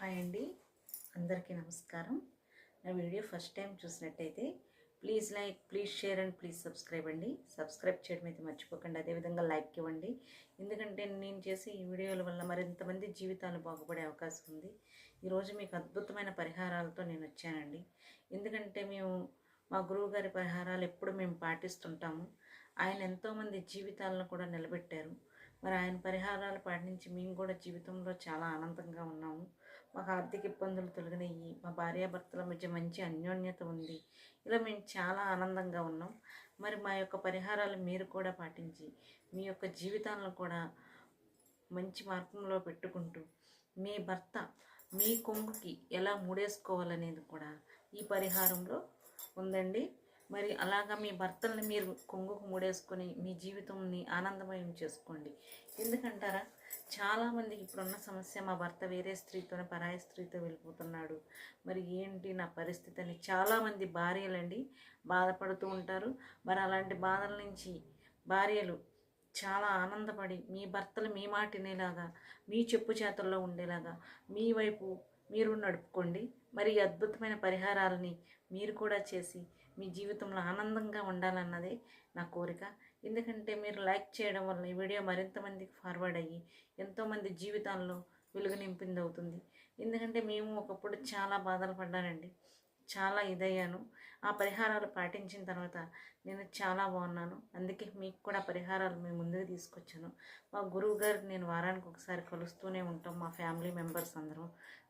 Hi అండి. అందరికీ నమస్కారం. నా వీడియో ఫస్ట్ టైం చూసినట్టయితే please like please share and please subscribe అండి. సబ్స్క్రైబ్ చేయడం అయితే మర్చిపోకండి. అదేవిధంగా లైక్ ఇవ్వండి. ఎందుకంటే నేను చేసే ఈ వీడియోల వల్ల మరింతమంది జీవితాలు బాగుపడే అవకాశం ఉంది. ఈరోజు మీకు అద్భుతమైన పరిహారాలతో నేను వచ్చానండి. ఎందుకంటే మేము మా గురువు గారి పరిహారాలు ఎప్పుడు మేము పాటిస్తుంటాము. ఆయన ఎంతోమంది జీవితాలను కూడా నిలబెట్టారు. మరి ఆయన పరిహారాలు పాటించి మేము కూడా జీవితంలో చాలా ఆనందంగా ఉన్నాము. మాకు ఆర్థిక ఇబ్బందులు తొలగినాయి మా భార్యాభర్తల మధ్య మంచి అన్యోన్యత ఉంది. ఇలా మేము చాలా ఆనందంగా ఉన్నాం. మరి మా యొక్క పరిహారాలు మీరు కూడా పాటించి మీ యొక్క జీవితాలను కూడా మంచి మార్గంలో పెట్టుకుంటూ మీ భర్త మీ కొంగుకి ఎలా మూడేసుకోవాలనేది కూడా ఈ పరిహారంలో ఉందండి. మరి అలాగా మీ భర్తల్ని మీరు కొంగుకు ముడేసుకొని మీ జీవితంని ఆనందమయం చేసుకోండి. ఎందుకంటారా? చాలామందికి ఇప్పుడున్న సమస్య మా భర్త వేరే స్త్రీతోనే పరాయి స్త్రీతో వెళ్ళిపోతున్నాడు. మరి ఏంటి నా పరిస్థితి అని చాలామంది భార్యలండి బాధపడుతూ ఉంటారు. మరి అలాంటి బాధల నుంచి భార్యలు చాలా ఆనందపడి మీ భర్తలు మీ మాట వినేలాగా మీ చెప్పు చేతల్లో ఉండేలాగా మీ వైపు మీరు నడుపుకోండి. మరి అద్భుతమైన పరిహారాలని మీరు కూడా చేసి మీ జీవితంలో ఆనందంగా ఉండాలన్నదే నా కోరిక. ఎందుకంటే మీరు లైక్ చేయడం వల్ల ఈ వీడియో మరింత మందికి ఫార్వర్డ్ అయ్యి ఎంతోమంది జీవితాల్లో వెలుగు నింపింది అవుతుంది ఎందుకంటే మేము ఒకప్పుడు చాలా బాధలు పడ్డానండి. చాలా ఇదయ్యాను. ఆ పరిహారాలు పాటించిన తర్వాత నేను చాలా బాగున్నాను. అందుకే మీకు కూడా పరిహారాలు మేము ముందుకు తీసుకొచ్చాను. మా గురువు గారు నేను వారానికి ఒకసారి కలుస్తూనే ఉంటాం. మా ఫ్యామిలీ మెంబర్స్ అందరం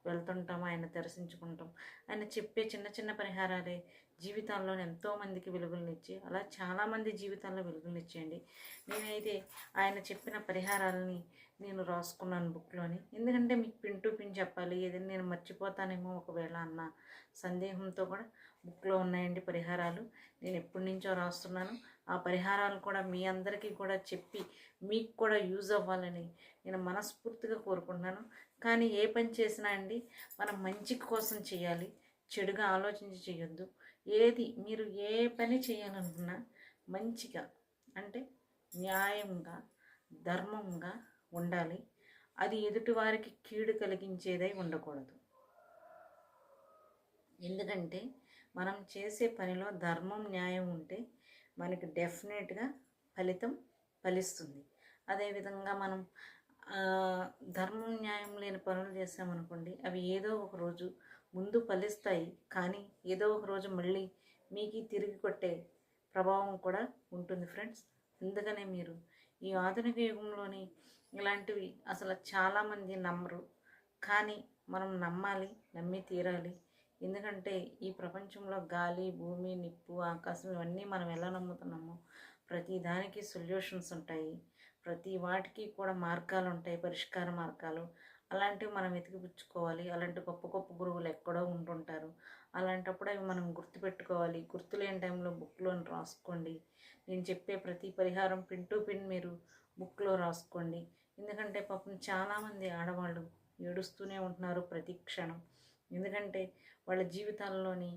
వెళ్తుంటాం. ఆయన దర్శించుకుంటాం. ఆయన చెప్పే చిన్న చిన్న పరిహారాలే జీవితాల్లో ఎంతోమందికి వెలుగులనిచ్చి అలా చాలామంది జీవితాల్లో వెలుగులనిచ్చేయండి నేనైతే ఆయన చెప్పిన పరిహారాలని నేను రాసుకున్నాను బుక్లోని. ఎందుకంటే మీకు పిన్ టు పిన్ చెప్పాలి ఏదైనా నేను మర్చిపోతానేమో ఒకవేళ అన్న సందేహంతో కూడా బుక్లో ఉన్నాయండి పరిహారాలు. నేను ఎప్పటి నుంచో రాస్తున్నాను. ఆ పరిహారాలు కూడా మీ అందరికీ కూడా చెప్పి మీకు కూడా యూజ్ అవ్వాలని నేను మనస్ఫూర్తిగా కోరుకుంటున్నాను. కానీ ఏ పని చేసినా అండి మనం మంచి కోసం చేయాలి. చెడుగా ఆలోచించి చేయొద్దు. ఏది మీరు ఏ పని చేయాలనుకున్నా మంచిగా అంటే న్యాయంగా ధర్మంగా ఉండాలి. అది ఎదుటివారికి కీడు కలిగించేదై ఉండకూడదు. ఎందుకంటే మనం చేసే పనిలో ధర్మం న్యాయం ఉంటే మనకి డెఫినెట్గా ఫలితం ఫలిస్తుంది. అదేవిధంగా మనం ధర్మం న్యాయం లేని పనులు చేసామనుకోండి అవి ఏదో ఒక రోజు ముందు ఫలిస్తాయి. కానీ ఏదో ఒక రోజు మళ్ళీ మీకు తిరిగి కొట్టే ప్రభావం కూడా ఉంటుంది ఫ్రెండ్స్. అందుకనే మీరు ఈ ఆధునిక యుగంలోని ఇలాంటివి అసలు చాలామంది నమ్మరు. కానీ మనం నమ్మాలి నమ్మి తీరాలి. ఎందుకంటే ఈ ప్రపంచంలో గాలి భూమి నిప్పు ఆకాశం ఇవన్నీ మనం ఎలా నమ్ముతున్నామో ప్రతి దానికి సొల్యూషన్స్ ఉంటాయి. ప్రతి వాటికి కూడా మార్గాలు ఉంటాయి. పరిష్కార మార్గాలు అలాంటివి మనం వెతికిపుచ్చుకోవాలి. అలాంటి గొప్ప గొప్ప గురువులు ఎక్కడో ఉంటుంటారు. అలాంటప్పుడు అవి మనం గుర్తుపెట్టుకోవాలి. గుర్తులేని టైంలో బుక్లో రాసుకోండి. నేను చెప్పే ప్రతి పరిహారం పిన్ టు పిన్ మీరు బుక్లో రాసుకోండి. ఎందుకంటే పాపం చాలామంది ఆడవాళ్ళు ఏడుస్తూనే ఉంటున్నారు ప్రతి క్షణం. ఎందుకంటే వాళ్ళ జీవితాల్లోని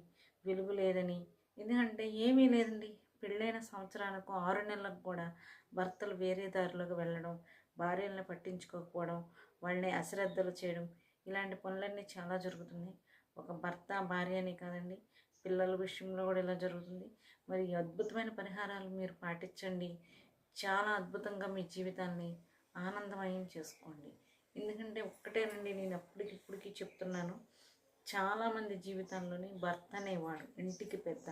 వెలుగు లేదని. ఎందుకంటే ఏమీ లేదండి. పెళ్ళైన సంవత్సరాలకు ఆరు నెలలకు కూడా భర్తలు వేరే దారిలోకి వెళ్ళడం భార్యలను పట్టించుకోకపోవడం వాళ్ళని అశ్రద్ధలు చేయడం ఇలాంటి పనులన్నీ చాలా జరుగుతున్నాయి ఒక భర్త భార్యనే కాదండి పిల్లల విషయంలో కూడా ఇలా జరుగుతుంది. మరి అద్భుతమైన పరిహారాలు మీరు పాటించండి. చాలా అద్భుతంగా మీ జీవితాన్ని ఆనందమయం చేసుకోండి. ఎందుకంటే ఒక్కటేనండి నేను అప్పటికిప్పటికి చెప్తున్నాను. చాలామంది జీవితంలోని భర్త అనేవాడు ఇంటికి పెద్ద.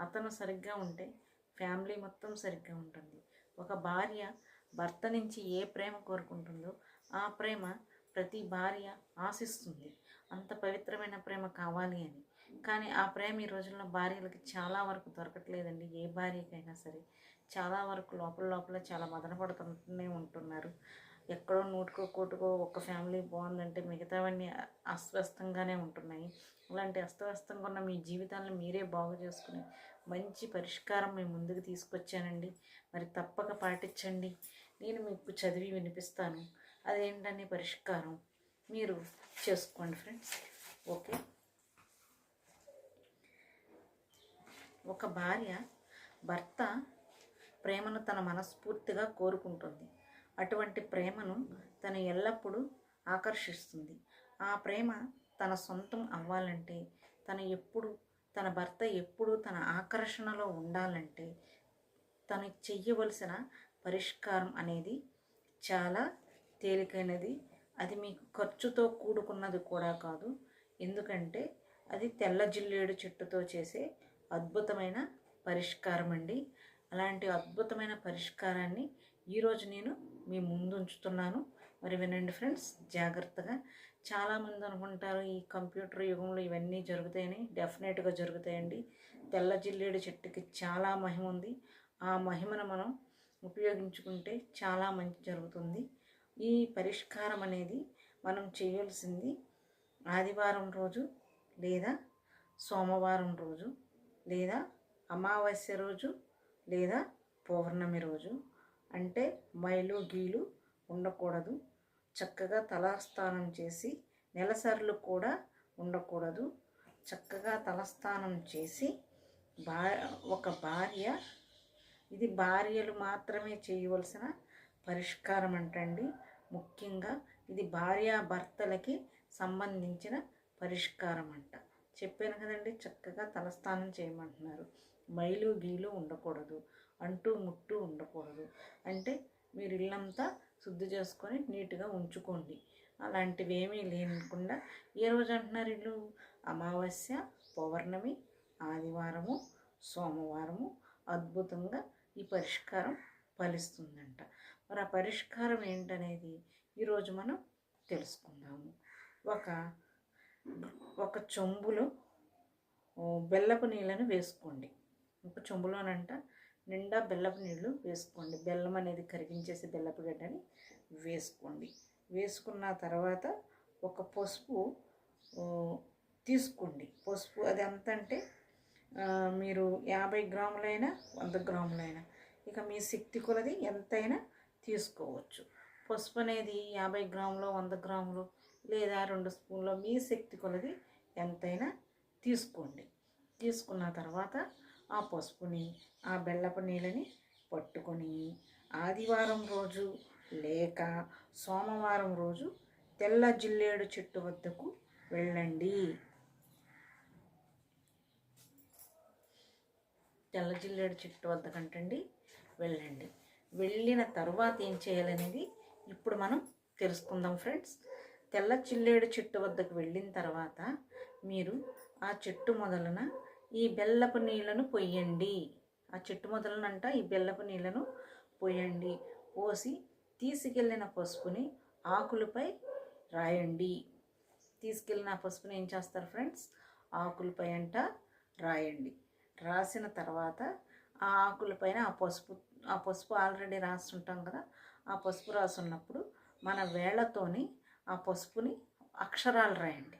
అతను సరిగ్గా ఉంటే ఫ్యామిలీ మొత్తం సరిగ్గా ఉంటుంది. ఒక భార్య భర్త నుంచి ఏ ప్రేమ కోరుకుంటుందో ఆ ప్రేమ ప్రతి భార్య ఆశిస్తుంది. అంత పవిత్రమైన ప్రేమ కావాలి అని. కానీ ఆ ప్రేమ ఈ రోజుల్లో భార్యలకి చాలా వరకు దొరకట్లేదండి. ఏ భార్యకైనా సరే చాలా వరకు లోపల లోపల చాలా మదన పడుతూనే ఉంటున్నారు. ఎక్కడో నూటికో కోటుకో ఒక ఫ్యామిలీ బాగుందంటే మిగతావన్నీ అస్వస్థంగానే ఉంటున్నాయి. అలాంటి అస్తవ్యస్తంగా ఉన్న మీ జీవితాలను మీరే బాగు చేసుకుని మంచి పరిష్కారం మీ ముందుకు తీసుకొచ్చానండి. మరి తప్పక పాటించండి. నేను మీకు చదివి వినిపిస్తాను. అదేంటనే పరిష్కారం మీరు చేసుకోండి ఫ్రెండ్స్. ఓకే? ఒక భార్య భర్త ప్రేమను తన మనస్ఫూర్తిగా కోరుకుంటుంది. అటువంటి ప్రేమను తను ఎల్లప్పుడూ ఆకర్షిస్తుంది. ఆ ప్రేమ తన సొంతం అవ్వాలంటే తన ఎప్పుడు తన భర్త ఎప్పుడు తన ఆకర్షణలో ఉండాలంటే తను చెయ్యవలసిన పరిష్కారం అనేది చాలా తేలికైనది. అది మీకు ఖర్చుతో కూడుకున్నది కూడా కాదు. ఎందుకంటే అది తెల్ల జిల్లేడు చెట్టుతో చేసే అద్భుతమైన పరిష్కారం అండి. అలాంటి అద్భుతమైన పరిష్కారాన్ని ఈరోజు నేను మీ ముందు ఉంచుతున్నాను మరి వినండి ఫ్రెండ్స్ జాగ్రత్తగా. చాలామంది అనుకుంటారు ఈ కంప్యూటర్ యుగంలో ఇవన్నీ జరుగుతాయని. డెఫినెట్గా జరుగుతాయండి. తెల్ల జిల్లేడు చెట్టుకి చాలా మహిమ ఉంది. ఆ మహిమను మనం ఉపయోగించుకుంటే చాలా మంచి జరుగుతుంది. ఈ పరిష్కారం అనేది మనం చేయవలసింది ఆదివారం రోజు లేదా సోమవారం రోజు లేదా అమావాస్య రోజు లేదా పౌర్ణమి రోజు. అంటే మైలు గీలు ఉండకూడదు. చక్కగా తలస్నానం చేసి నెలసర్లు కూడా ఉండకూడదు. చక్కగా తలస్నానం చేసి బా ఒక భార్య ఇది భార్యలు మాత్రమే చేయవలసిన పరిష్కారం అంటండి ముఖ్యంగా ఇది భార్యాభర్తలకి సంబంధించిన పరిష్కారం అంట చెప్పాను కదండి చక్కగా తలస్నానం చేయమంటున్నారు. మైలు గీలు ఉండకూడదు అంటూ ముట్టు ఉండకూడదు. అంటే మీరు ఇల్లంతా శుద్ధి చేసుకొని నీట్గా ఉంచుకోండి. అలాంటివి ఏమీ లేకుండా ఏ రోజు అంటున్నారు ఇల్లు? అమావాస్య పౌర్ణమి ఆదివారము సోమవారము అద్భుతంగా ఈ పరిష్కారం ఫలిస్తుందంట. మరి ఆ పరిష్కారం ఏంటనేది ఈరోజు మనం తెలుసుకుందాము. ఒక ఒక చెంబులో బెల్లపు నీళ్ళను వేసుకోండి. ఒక చెంబులోనంట నిండా బెల్లపు నీళ్ళు వేసుకోండి. బెల్లం అనేది కరిగించేసి బెల్లపు గడ్డని వేసుకోండి. వేసుకున్న తర్వాత ఒక పసుపు తీసుకోండి. పసుపు అది ఎంత అంటే మీరు యాభై గ్రాములైనా వంద గ్రాములైనా. ఇక మీ శక్తి కొలది ఎంతైనా తీసుకోవచ్చు. పసుపు అనేది యాభై గ్రాములు వంద గ్రాములు లేదా రెండు స్పూన్లు మీ శక్తి కొలది ఎంతైనా తీసుకోండి. తీసుకున్న తర్వాత ఆ పసుపుని ఆ బెల్లపు నీళ్ళని పట్టుకొని ఆదివారం రోజు లేక సోమవారం రోజు తెల్ల జిల్లేడు చెట్టు వద్దకు వెళ్ళండి. తెల్ల జిల్లేడు చెట్టు వద్దకంటండి వెళ్ళండి. వెళ్ళిన తర్వాత ఏం చేయాలనేది ఇప్పుడు మనం తెలుసుకుందాం ఫ్రెండ్స్. తెల్ల చిల్లేడు చెట్టు వద్దకు వెళ్ళిన తర్వాత మీరు ఆ చెట్టు మొదలన ఈ బెల్లపు నీళ్ళను పొయ్యండి. ఆ చెట్టు మొదలనంట ఈ బెల్లపు నీళ్ళను పోయండి పోసి తీసుకెళ్ళిన పసుపుని ఆకులపై రాయండి. తీసుకెళ్ళిన పసుపుని ఏం చేస్తారు ఫ్రెండ్స్? ఆకులపై అంట రాయండి. రాసిన తర్వాత ఆ ఆకులపైన ఆ పసుపు ఆ పసుపు ఆల్రెడీ రాస్తుంటాం కదా ఆ పసుపు రాసున్నప్పుడు మన వేళ్ళతోని ఆ పసుపుని అక్షరాలు రాయండి.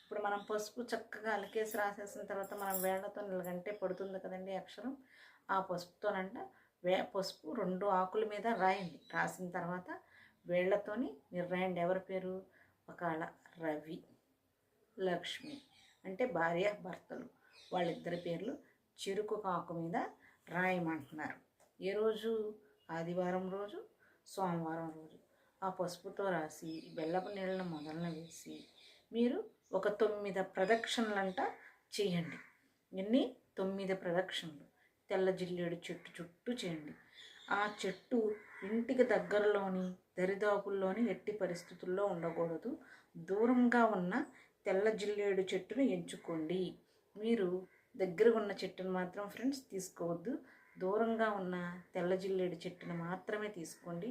ఇప్పుడు మనం పసుపు చక్కగా అలికేసి రాసేసిన తర్వాత మనం వేళ్ళతో నిలగంటే పడుతుంది కదండి అక్షరం. ఆ పసుపుతోనంట వే పసుపు రెండు ఆకుల మీద రాయండి. రాసిన తర్వాత వేళ్ళతోని మీరు రాయండి. ఎవరి పేరు? ఒకవేళ రవి లక్ష్మి అంటే భార్య భర్తలు. వాళ్ళిద్దరి పేర్లు చెరుకు కాకు మీద రాయమంటున్నారు. ఏ రోజు? ఆదివారం రోజు? సోమవారం రోజు. ఆ పసుపుతో రాసి బెల్లపు నీళ్ళను మొదలన వేసి మీరు ఒక తొమ్మిది ప్రదక్షిణలంట చేయండి. ఎన్ని? తొమ్మిది ప్రదక్షిణలు. తెల్ల జిల్లేడు చెట్టు చుట్టూ చేయండి. ఆ చెట్టు ఇంటికి దగ్గరలోని దరిదాపుల్లోని ఎట్టి పరిస్థితుల్లో ఉండకూడదు. దూరంగా ఉన్న తెల్ల జిల్లేడు చెట్టును ఎంచుకోండి. మీరు దగ్గర ఉన్న చెట్టును మాత్రం ఫ్రెండ్స్ తీసుకోవద్దు. దూరంగా ఉన్న తెల్ల జిల్లేడు చెట్టును మాత్రమే తీసుకోండి.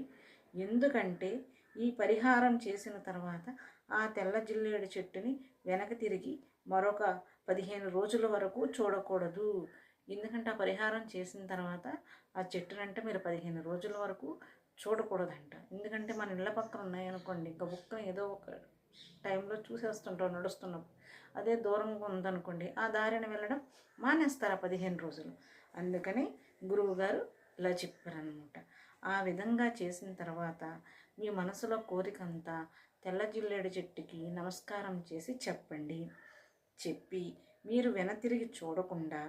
ఎందుకంటే ఈ పరిహారం చేసిన తర్వాత ఆ తెల్ల జిల్లేడు చెట్టుని వెనక తిరిగి మరొక పదిహేను రోజుల వరకు చూడకూడదు. ఎందుకంటే ఆ పరిహారం చేసిన తర్వాత ఆ చెట్టునంటే మీరు పదిహేను రోజుల వరకు చూడకూడదంట. ఎందుకంటే మన ఇళ్ళ పక్కన ఉన్నాయనుకోండి ఇంకా బుక్కను ఏదో ఒక టైంలో చూసేస్తుంటాం నడుస్తున్నప్పుడు అదే దూరంగా ఉందనుకోండి ఆ దారిని వెళ్ళడం మానేస్తారు ఆ పదిహేను రోజులు. అందుకని గురువుగారు ఇలా చెప్పారనమాట ఆ విధంగా చేసిన తర్వాత మీ మనసులో కోరికంతా తెల్ల జిల్లేడు చెట్టుకి నమస్కారం చేసి చెప్పండి. చెప్పి మీరు వెనతిరిగి చూడకుండా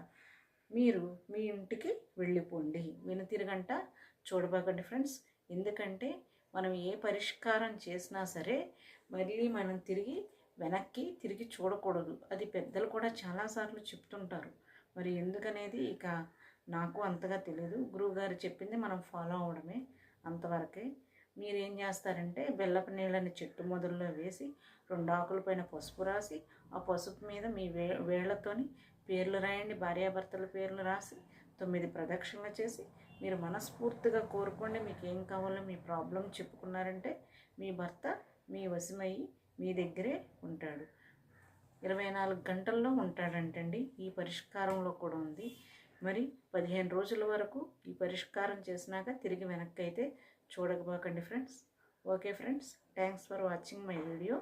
మీరు మీ ఇంటికి వెళ్ళిపోండి. వెనుతిరగంట చూడబాకండి ఫ్రెండ్స్. ఎందుకంటే మనం ఏ పరిష్కారం చేసినా సరే మళ్ళీ మనం తిరిగి వెనక్కి తిరిగి చూడకూడదు. అది పెద్దలు కూడా చాలాసార్లు చెప్తుంటారు. మరి ఎందుకనేది ఇక నాకు అంతగా తెలియదు గురువుగారు చెప్పింది మనం ఫాలో అవడమే అంతవరకే. మీరేం చేస్తారంటే బెల్లపు నీళ్ళని చెట్టు మొదల్లో వేసి రెండు ఆకుల పైన పసుపు రాసి ఆ పసుపు మీద మీ వే వేళ్ళతోని పేర్లు రాయండి. భార్యాభర్తల పేర్లు రాసి తొమ్మిది ప్రదక్షిణలు చేసి మీరు మనస్ఫూర్తిగా కోరుకోండి. మీకు ఏం కావాలో మీ ప్రాబ్లం చెప్పుకున్నారంటే మీ భర్త మీ వశమై మీ దగ్గరే ఉంటాడు. ఇరవై నాలుగు గంటల్లో ఉంటాడంటండి. ఈ పరిష్కారంలో కూడా ఉంది. మరి పదిహేను రోజుల వరకు ఈ పరిష్కారం చేసినాక తిరిగి వెనక్కి అయితే చూడకపోకండి friends. Okay friends thanks for watching my video.